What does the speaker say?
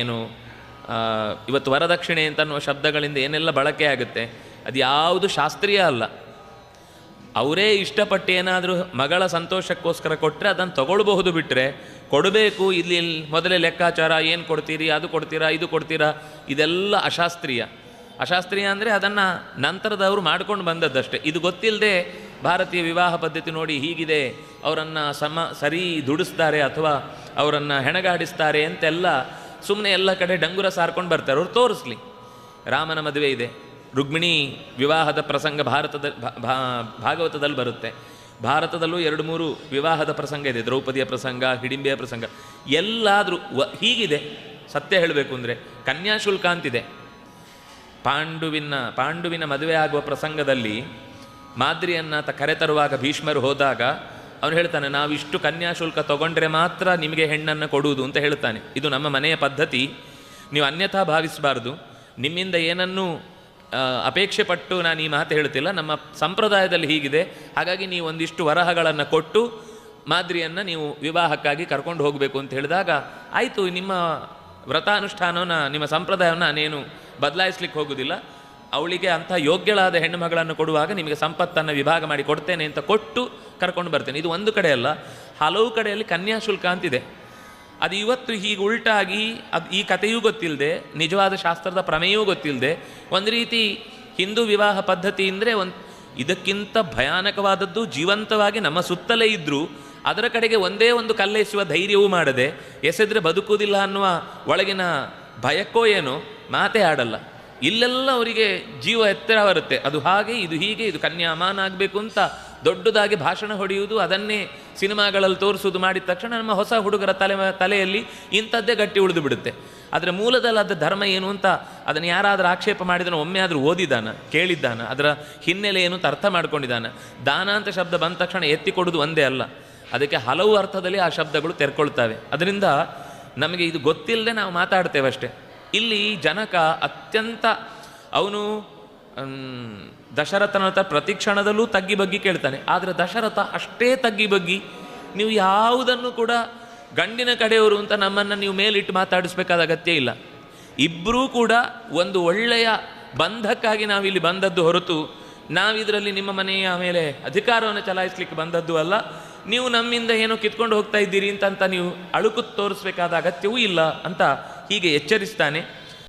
ಏನು ಇವತ್ತು ವರದಕ್ಷಿಣೆ ಅಂತ ಅನ್ನುವ ಶಬ್ದಗಳಿಂದ ಏನೆಲ್ಲ ಬಳಕೆ ಆಗುತ್ತೆ, ಅದು ಯಾವುದು ಶಾಸ್ತ್ರೀಯ ಅಲ್ಲ. ಅವರೇ ಇಷ್ಟಪಟ್ಟು ಏನಾದರೂ ಮಗಳ ಸಂತೋಷಕ್ಕೋಸ್ಕರ ಕೊಟ್ಟರೆ ಅದನ್ನು ತಗೊಳ್ಬಹುದು ಬಿಟ್ಟರೆ ಕೊಡಬೇಕು, ಇಲ್ಲಿ ಮೊದಲೇ ಲೆಕ್ಕಾಚಾರ, ಏನು ಕೊಡ್ತೀರಿ, ಅದು ಕೊಡ್ತೀರಾ, ಇದು ಕೊಡ್ತೀರಾ, ಇದೆಲ್ಲ ಅಶಾಸ್ತ್ರೀಯ. ಅಶಾಸ್ತ್ರೀಯ ಅಂದರೆ ಅದನ್ನು ನಂತರದವರು ಮಾಡ್ಕೊಂಡು ಬಂದದ್ದಷ್ಟೇ. ಇದು ಗೊತ್ತಿಲ್ಲದೆ ಭಾರತೀಯ ವಿವಾಹ ಪದ್ಧತಿ ನೋಡಿ ಹೀಗಿದೆ, ಅವರನ್ನು ಸಮ, ಸರಿ ದುಡಿಸ್ತಾರೆ ಅಥವಾ ಅವರನ್ನು ಹೆಣಗಾಡಿಸ್ತಾರೆ ಅಂತೆಲ್ಲ ಸುಮ್ಮನೆ ಎಲ್ಲ ಕಡೆ ಡಂಗುರ ಸಾರ್ಕೊಂಡು ಬರ್ತಾರೆ, ಅವ್ರು ತೋರಿಸ್ಲಿ. ರಾಮನ ಮದುವೆ ಇದೆ. ರುಕ್ಮಿಣಿ ವಿವಾಹದ ಪ್ರಸಂಗ ಭಾರತದ ಭಾಗವತದಲ್ಲಿ ಬರುತ್ತೆ. ಭಾರತದಲ್ಲೂ ಎರಡು ಮೂರು ವಿವಾಹದ ಪ್ರಸಂಗ ಇದೆ. ದ್ರೌಪದಿಯ ಪ್ರಸಂಗ, ಹಿಡಿಂಬೆಯ ಪ್ರಸಂಗ, ಎಲ್ಲಾದರೂ ಹೀಗಿದೆ. ಸತ್ಯ ಹೇಳಬೇಕು ಅಂದರೆ ಕನ್ಯಾಶುಲ್ಕ ಅಂತಿದೆ. ಪಾಂಡುವಿನ ಪಾಂಡುವಿನ ಮದುವೆ ಆಗುವ ಪ್ರಸಂಗದಲ್ಲಿ ಮಾದ್ರಿಯನ್ನ ಕರೆತರುವಾಗ ಭೀಷ್ಮರು ಹೋದಾಗ ಅವನು ಹೇಳ್ತಾನೆ, ನಾವು ಇಷ್ಟು ಕನ್ಯಾಶುಲ್ಕ ತಗೊಂಡ್ರೆ ಮಾತ್ರ ನಿಮಗೆ ಹೆಣ್ಣನ್ನು ಕೊಡುವುದು, ಅಂತ ಹೇಳ್ತಾನೆ ಇದು ನಮ್ಮ ಮನೆಯ ಪದ್ಧತಿ. ನೀವು ಅನ್ಯಥಾ ಭಾವಿಸಬಾರ್ದು. ನಿಮ್ಮಿಂದ ಏನನ್ನೂ ಅಪೇಕ್ಷೆ ಪಟ್ಟು ನಾನು ಈ ಮಾತು ಹೇಳ್ತಿಲ್ಲ ನಮ್ಮ ಸಂಪ್ರದಾಯದಲ್ಲಿ ಹೀಗಿದೆ. ಹಾಗಾಗಿ ನೀವು ಒಂದಿಷ್ಟು ವರಹಗಳನ್ನು ಕೊಟ್ಟು ಮಾದರಿಯನ್ನು ನೀವು ವಿವಾಹಕ್ಕಾಗಿ ಕರ್ಕೊಂಡು ಹೋಗಬೇಕು ಅಂತ ಹೇಳಿದಾಗ, ಆಯಿತು, ನಿಮ್ಮ ವ್ರತಾನುಷ್ಠಾನವನ್ನು, ನಿಮ್ಮ ಸಂಪ್ರದಾಯವನ್ನು ನಾನೇನು ಬದಲಾಯಿಸ್ಲಿಕ್ಕೆ ಹೋಗುವುದಿಲ್ಲ ಅವಳಿಗೆ ಅಂಥ ಯೋಗ್ಯಳಾದ ಹೆಣ್ಣು ಮಗಳನ್ನು ಕೊಡುವಾಗ ನಿಮಗೆ ಸಂಪತ್ತನ್ನು ವಿಭಾಗ ಮಾಡಿ ಕೊಡ್ತೇನೆ ಅಂತ ಕೊಟ್ಟು ಕರ್ಕೊಂಡು ಬರ್ತೇನೆ. ಇದು ಒಂದು ಕಡೆಯಲ್ಲ ಹಲವು ಕಡೆಯಲ್ಲಿ ಕನ್ಯಾ ಶುಲ್ಕ ಅಂತಿದೆ. ಅದು ಇವತ್ತು ಹೀಗೆ ಉಲ್ಟಾಗಿ, ಅದು ಈ ಕಥೆಯೂ ಗೊತ್ತಿಲ್ಲದೆ, ನಿಜವಾದ ಶಾಸ್ತ್ರದ ಪ್ರಮೇಯವೂ ಗೊತ್ತಿಲ್ಲದೆ, ಒಂದು ರೀತಿ ಹಿಂದೂ ವಿವಾಹ ಪದ್ಧತಿ ಅಂದರೆ ಒಂದು ಇದಕ್ಕಿಂತ ಭಯಾನಕವಾದದ್ದು ಜೀವಂತವಾಗಿ ನಮ್ಮ ಸುತ್ತಲೇ ಇದ್ದರೂ ಅದರ ಕಡೆಗೆ ಒಂದೇ ಒಂದು ಕಲ್ಲೆಸುವ ಧೈರ್ಯವೂ ಮಾಡದೆ, ಎಸೆದ್ರೆ ಬದುಕುವುದಿಲ್ಲ ಅನ್ನುವ ಒಳಗಿನ ಭಯಕ್ಕೋ ಏನೋ ಮಾತೇ ಆಡಲ್ಲ. ಇಲ್ಲೆಲ್ಲ ಅವರಿಗೆ ಜೀವ ಎತ್ತರ ಬರುತ್ತೆ. ಅದು ಹಾಗೆ, ಇದು ಹೀಗೆ, ಇದು ಕನ್ಯಾಮಾನ ಆಗಬೇಕು ಅಂತ ದೊಡ್ಡದಾಗಿ ಭಾಷಣ ಹೊಡೆಯುವುದು ಅದನ್ನೇ ಸಿನಿಮಾಗಳಲ್ಲಿ ತೋರಿಸೋದು ಮಾಡಿದ ತಕ್ಷಣ ನಮ್ಮ ಹೊಸ ಹುಡುಗರ ತಲೆ ತಲೆಯಲ್ಲಿ ಇಂಥದ್ದೇ ಗಟ್ಟಿ ಉಳಿದು ಬಿಡುತ್ತೆ. ಆದರೆ ಮೂಲದಲ್ಲಿ ಅದು ಧರ್ಮ ಏನು ಅಂತ ಅದನ್ನು ಯಾರಾದರೂ ಆಕ್ಷೇಪ ಮಾಡಿದ್ರೆ ಒಮ್ಮೆ ಆದರೂ ಓದಿದ್ದಾನೆ ಕೇಳಿದ್ದಾನೆ, ಅದರ ಹಿನ್ನೆಲೆ ಏನು ಅಂತ ಅರ್ಥ ಮಾಡ್ಕೊಂಡಿದ್ದಾನೆ. ದಾನ ಅಂತ ಶಬ್ದ ಬಂದ ತಕ್ಷಣ ಎತ್ತಿ ಕೊಡೋದು ಒಂದೇ ಅಲ್ಲ. ಅದಕ್ಕೆ ಹಲವು ಅರ್ಥದಲ್ಲಿ ಆ ಶಬ್ದಗಳು ತೆರ್ಕೊಳ್ತವೆ. ಅದರಿಂದ ನಮಗೆ ಇದು ಗೊತ್ತಿಲ್ಲದೆ ನಾವು ಮಾತಾಡ್ತೇವೆ ಅಷ್ಟೇ. ಇಲ್ಲಿ ಜನಕ ಅತ್ಯಂತ, ಅವನು ದಶರಥನ ಹತ್ರ ಪ್ರತಿ ಕ್ಷಣದಲ್ಲೂ ತಗ್ಗಿ ಬಗ್ಗಿ ಕೇಳ್ತಾನೆ. ಆದರೆ ದಶರಥ ಅಷ್ಟೇ ತಗ್ಗಿ ಬಗ್ಗಿ, ನೀವು ಯಾವುದನ್ನು ಕೂಡ ಗಂಡಿನ ಕಡೆಯವರು ಅಂತ ನಮ್ಮನ್ನು ನೀವು ಮೇಲಿಟ್ಟು ಮಾತಾಡಿಸ್ಬೇಕಾದ ಅಗತ್ಯ ಇಲ್ಲ. ಇಬ್ಬರೂ ಕೂಡ ಒಂದು ಒಳ್ಳೆಯ ಬಂಧಕ್ಕಾಗಿ ನಾವಿಲ್ಲಿ ಬಂದದ್ದು ಹೊರತು, ನಾವಿದರಲ್ಲಿ ನಿಮ್ಮ ಮನೆಯ ಮೇಲೆ ಅಧಿಕಾರವನ್ನು ಚಲಾಯಿಸಲಿಕ್ಕೆ ಬಂದದ್ದು ಅಲ್ಲ. ನೀವು ನಮ್ಮಿಂದ ಏನೋ ಕಿತ್ಕೊಂಡು ಹೋಗ್ತಾ ಇದ್ದೀರಿ ಅಂತ ನೀವು ಅಳುಕು ತೋರಿಸ್ಬೇಕಾದ ಅಗತ್ಯವೂ ಇಲ್ಲ ಅಂತ ಹೀಗೆ ಎಚ್ಚರಿಸ್ತಾನೆ.